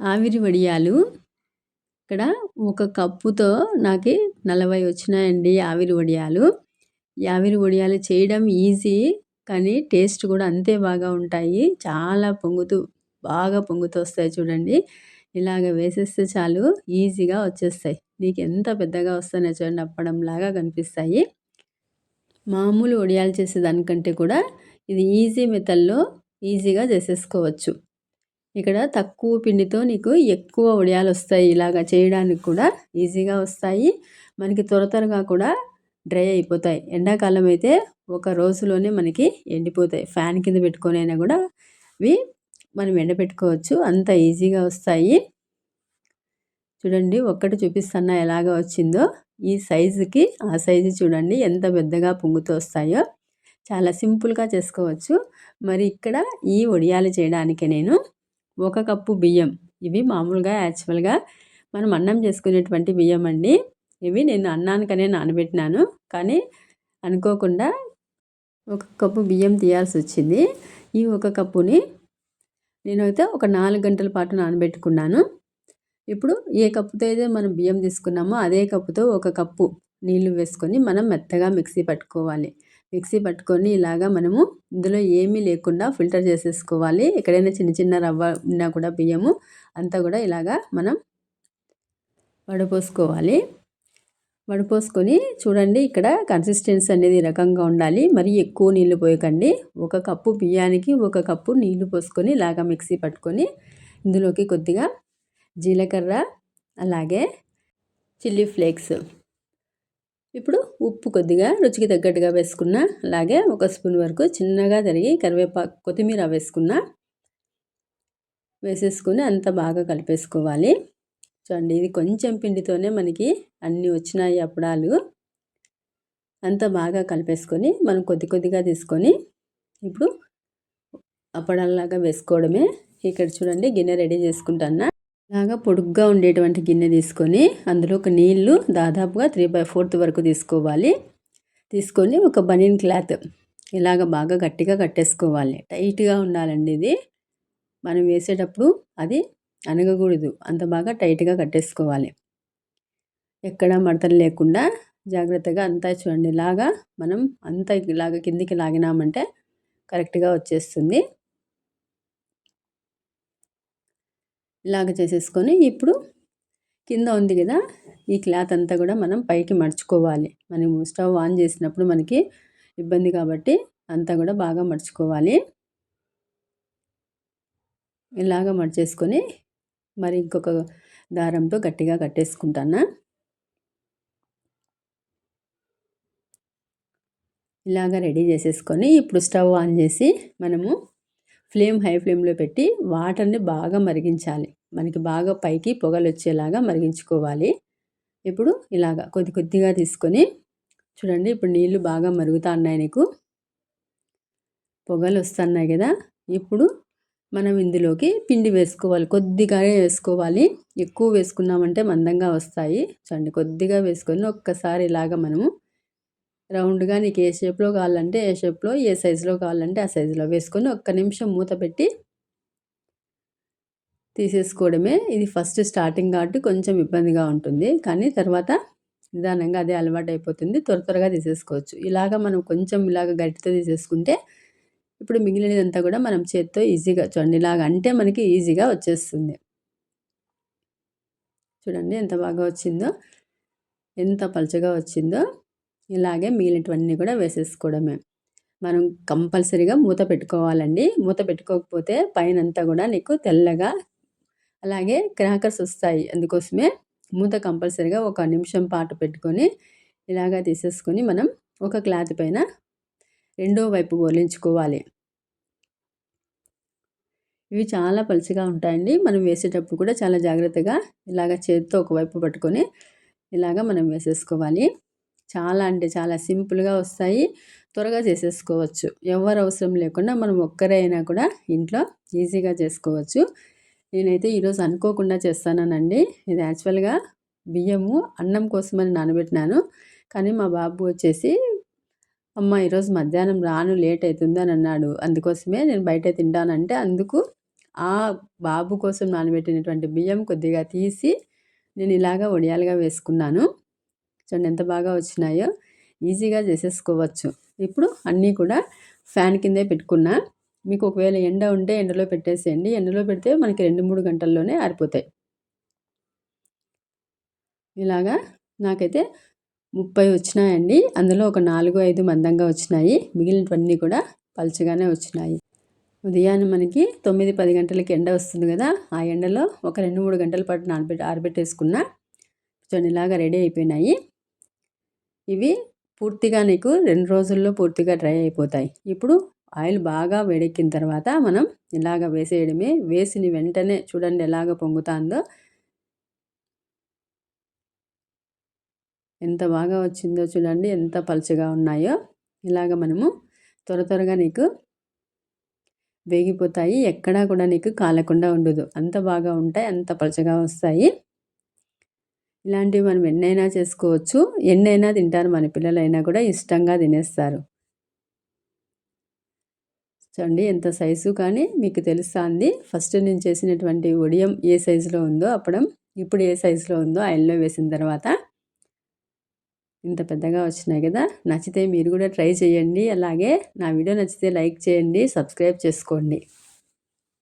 ఆవిరి వడియాలు. ఇక్కడ ఒక కప్పుతో నాకు నలభై వచ్చినాయండి ఆవిరి వడియాలు. ఈ ఆవిరి వడియాలు చేయడం ఈజీ కానీ టేస్ట్ కూడా అంతే బాగా ఉంటాయి. చాలా పొంగుతూ బాగా పొంగుతూ వస్తాయి చూడండి. ఇలాగ వేసేస్తే చాలు ఈజీగా వచ్చేస్తాయి. నీకు ఎంత పెద్దగా వస్తాయో చూడండి అప్పడంలాగా కనిపిస్తాయి. మామూలు వడియాలు చేసేదానికంటే కూడా ఇది ఈజీ మెథడ్లో ఈజీగా చేసేసుకోవచ్చు. ఇక్కడ తక్కువ పిండితో నీకు ఎక్కువ వడియాలు వస్తాయి ఇలాగ చేయడానికి కూడా ఈజీగా వస్తాయి. మనకి త్వర త్వరగా కూడా డ్రై అయిపోతాయి. ఎండాకాలం అయితే ఒక రోజులోనే మనకి ఎండిపోతాయి. ఫ్యాన్ కింద పెట్టుకొని అయినా కూడా అవి మనం ఎండబెట్టుకోవచ్చు. అంత ఈజీగా వస్తాయి. చూడండి ఒక్కటి చూపిస్తున్నా ఎలాగ వచ్చిందో. ఈ సైజుకి ఆ సైజు చూడండి ఎంత పెద్దగా పొంగుతూ వస్తాయో. చాలా సింపుల్గా చేసుకోవచ్చు. మరి ఇక్కడ ఈ వడియాలు చేయడానికి నేను ఒక కప్పు బియ్యం. ఇవి మామూలుగా యాక్చువల్గా మనం అన్నం చేసుకునేటువంటి బియ్యం అండి. ఇవి నేను అన్నానికనే నానబెట్టినాను. కానీ అనుకోకుండా ఒక కప్పు బియ్యం తీయాల్సి వచ్చింది. ఈ ఒక కప్పుని నేనైతే ఒక నాలుగు గంటల పాటు నానబెట్టుకున్నాను. ఇప్పుడు ఏ కప్పుతో అయితే మనం బియ్యం తీసుకున్నామో అదే కప్పుతో ఒక కప్పు నీళ్ళు వేసుకొని మనం మెత్తగా మిక్సీ పట్టుకోవాలి. మిక్సీ పట్టుకొని ఇలాగా మనము ఇందులో ఏమీ లేకుండా ఫిల్టర్ చేసేసుకోవాలి. ఎక్కడైనా చిన్న చిన్న రవ్వ ఉన్నా కూడా బియ్యము అంతా కూడా ఇలాగా మనం వడపోసుకోవాలి. వడపోసుకొని చూడండి ఇక్కడ కన్సిస్టెన్సీ అనేది రకంగా ఉండాలి. మరి ఎక్కువ నీళ్ళు పోయకండి. ఒక కప్పు బియ్యానికి ఒక కప్పు నీళ్ళు పోసుకొని ఇలాగా మిక్సీ పట్టుకొని ఇందులోకి కొద్దిగా జీలకర్ర అలాగే చిల్లీ ఫ్లేక్స్ ఇప్పుడు ఉప్పు కొద్దిగా రుచికి తగ్గట్టుగా వేసుకున్న అలాగే ఒక స్పూన్ వరకు చిన్నగా తరిగి కరివేపాకు కొత్తిమీర వేసుకున్న వేసేసుకుని అంత బాగా కలిపేసుకోవాలి. చూడండి ఇది కొంచెం పిండితోనే మనకి అన్నీ వచ్చినాయి అప్పడాలు అంత బాగా కలిపేసుకొని మనం కొద్ది కొద్దిగా తీసుకొని ఇప్పుడు అప్పడాలలాగా వేసుకోవడమే. ఇక్కడ చూడండి గిన్నె రెడీ చేసుకుంటాను ఇలాగా పొడుగ్గా ఉండేటువంటి గిన్నె తీసుకొని అందులో ఒక నీళ్ళు దాదాపుగా త్రీ బై ఫోర్త్ వరకు తీసుకోవాలి. తీసుకొని ఒక బనీన్ క్లాత్ ఇలాగ బాగా గట్టిగా కట్టేసుకోవాలి. టైట్గా ఉండాలండి ఇది. మనం వేసేటప్పుడు అది అనగకూడదు అంత బాగా టైట్గా కట్టేసుకోవాలి. ఎక్కడ మడతలు లేకుండా జాగ్రత్తగా అంతా చూడండి. ఇలాగా మనం అంతా ఇలాగ కిందికి లాగినామంటే కరెక్ట్గా వచ్చేస్తుంది. ఇలాగ చేసేసుకొని ఇప్పుడు కింద ఉంది కదా ఈ క్లాత్ అంతా కూడా మనం పైకి మడుచుకోవాలి. మనం స్టవ్ ఆన్ చేసినప్పుడు మనకి ఇబ్బంది కాబట్టి అంతా కూడా బాగా మడుచుకోవాలి. ఇలాగ మడిచేసుకొని మరి ఇంకొక దారంతో గట్టిగా కట్టేసుకుంటాను? ఇలాగ రెడీ చేసేసుకొని ఇప్పుడు స్టవ్ ఆన్ చేసి మనము ఫ్లేమ్ హై ఫ్లేమ్లో పెట్టి వాటర్ని బాగా మరిగించాలి. మనకి బాగా పైకి పొగలు వచ్చేలాగా మరిగించుకోవాలి. ఇప్పుడు ఇలాగా కొద్ది కొద్దిగా తీసుకొని చూడండి ఇప్పుడు నీళ్ళు బాగా మరుగుతా ఉన్నాయి నీకు. పొగలు వస్తున్నాయి కదా! ఇప్పుడు మనం ఇందులోకి పిండి వేసుకోవాలి. కొద్దిగానే వేసుకోవాలి. ఎక్కువ వేసుకున్నామంటే మందంగా వస్తాయి. చూడండి కొద్దిగా వేసుకొని ఒక్కసారి ఇలాగ మనము రౌండ్గా నీకు ఏ షేప్లో కావాలంటే ఏ షేప్లో ఏ సైజులో కావాలంటే ఆ సైజులో వేసుకొని ఒక్క నిమిషం మూత పెట్టి తీసేసుకోవడమే. ఇది ఫస్ట్ స్టార్టింగ్ కాబట్టి కొంచెం ఇబ్బందిగా ఉంటుంది. కానీ తర్వాత నిదానంగా అదే అలవాటు అయిపోతుంది త్వర త్వరగా తీసేసుకోవచ్చు. ఇలాగ మనం కొంచెం ఇలాగ గట్టితో తీసేసుకుంటే ఇప్పుడు మిగిలినదంతా కూడా మనం చేత్తో ఈజీగా చూడండి. ఇలాగ అంటే మనకి ఈజీగా వచ్చేస్తుంది. చూడండి ఎంత బాగా వచ్చిందో ఎంత పలుచగా వచ్చిందో. ఇలాగే మిగిలినవన్నీ కూడా వేసేసుకోవడమే. మనం కంపల్సరీగా మూత పెట్టుకోవాలండి. మూత పెట్టుకోకపోతే పైనంతా కూడా నీకు తెల్లగా అలాగే క్రాకర్స్ వస్తాయి. అందుకోసమే మూత కంపల్సరీగా ఒక నిమిషం పాటు పెట్టుకొని ఇలాగా తీసేసుకొని మనం ఒక క్లాత్ పైన రెండో వైపు గోలించుకోవాలి ఇవి చాలా పలుచగా ఉంటాయండి. మనం వేసేటప్పుడు కూడా చాలా జాగ్రత్తగా ఇలాగ చేతితో ఒకవైపు పట్టుకొని ఇలాగ మనం వేసేసుకోవాలి. చాలా అంటే చాలా సింపుల్గా వస్తాయి. త్వరగా చేసేసుకోవచ్చు. ఎవరు అవసరం లేకుండా మనం ఒక్కరైనా కూడా ఇంట్లో ఈజీగా చేసుకోవచ్చు. నేనైతే ఈరోజు అనుకోకుండా చేస్తానండి ఇది యాక్చువల్గా బియ్యము అన్నం కోసమని నానబెట్టినాను. కానీ మా బాబు వచ్చేసి అమ్మ ఈరోజు మధ్యాహ్నం రాను లేట్ అవుతుందని అన్నాడు. అందుకోసమే నేను బయట తింటానంటే అందుకు ఆ బాబు కోసం నానబెట్టినటువంటి బియ్యం కొద్దిగా తీసి నేను ఇలాగ వడియాలుగా వేసుకున్నాను. చూడండి ఎంత బాగా వచ్చినాయో ఈజీగా చేసేసుకోవచ్చు. ఇప్పుడు అన్నీ కూడా ఫ్యాన్ కిందే పెట్టుకున్నా మీకు ఒకవేళ ఎండ ఉంటే ఎండలో పెట్టేసేయండి. ఎండలో పెడితే మనకి రెండు మూడు గంటల్లోనే ఆరిపోతాయి. ఇలాగా నాకైతే ముప్పై వచ్చినాయండి. అందులో ఒక నాలుగు ఐదు మందంగా వచ్చినాయి. మిగిలినవన్నీ కూడా పలుచగానే వచ్చినాయి. ఉదయాన్నే మనకి తొమ్మిది పది గంటలకి ఎండ వస్తుంది కదా ఆ ఎండలో ఒక రెండు మూడు గంటల పాటు నానబెట్టి ఆరబెట్టేసుకున్నా చూడండి ఇలాగా రెడీ అయిపోయినాయి. ఇవి పూర్తిగా నీకు రెండు రోజుల్లో పూర్తిగా డ్రై అయిపోతాయి. ఇప్పుడు ఆయిల్ బాగా వేడెక్కిన తర్వాత మనం ఇలాగ వేసేయడమే. వేసిన వెంటనే చూడండి ఎలాగ పొంగుతుందో. ఎంత బాగా వచ్చిందో చూడండి. ఎంత పలుచగా ఉన్నాయో. ఇలాగ మనము త్వర త్వరగా నీకు వేగిపోతాయి. ఎక్కడా కూడా నీకు కాలకుండా ఉండదు. అంత బాగా ఉంటాయి. అంత పలుచగా వస్తాయి. ఇలాంటివి మనం ఎన్నైనా చేసుకోవచ్చు. ఎన్నైనా తింటారు మన పిల్లలైనా కూడా ఇష్టంగా తినేస్తారు. చూడండి ఎంత సైజు కానీ మీకు తెలుస్తుంది ఫస్ట్ నేను చేసినటువంటి ఒడియం ఏ సైజులో ఉందో అప్పడం ఇప్పుడు ఏ సైజులో ఉందో ఆయిల్లో వేసిన తర్వాత ఇంత పెద్దగా వచ్చినాయి కదా? నచ్చితే మీరు కూడా ట్రై చేయండి. అలాగే నా వీడియో నచ్చితే లైక్ చేయండి సబ్స్క్రైబ్ చేసుకోండి.